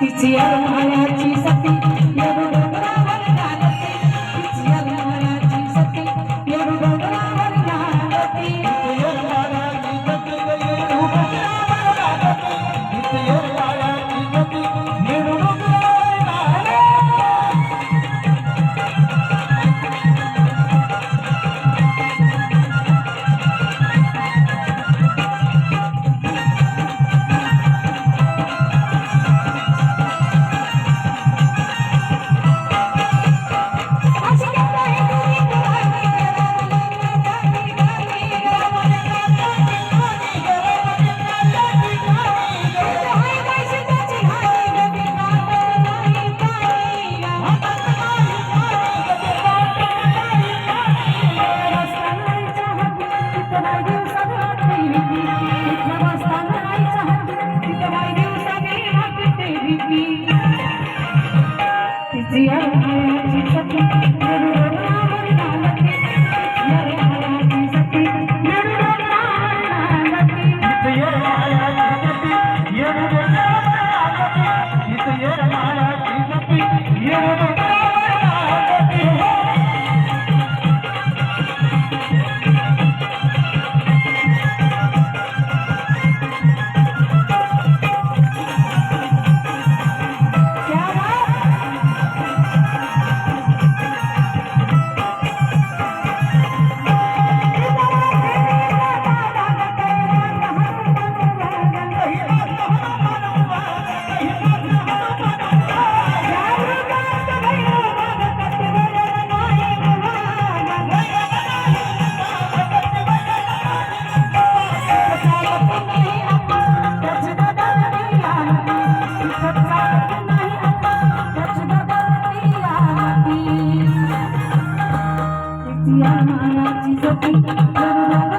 तिची अरमाळ्याची सती Thank you. 嗯。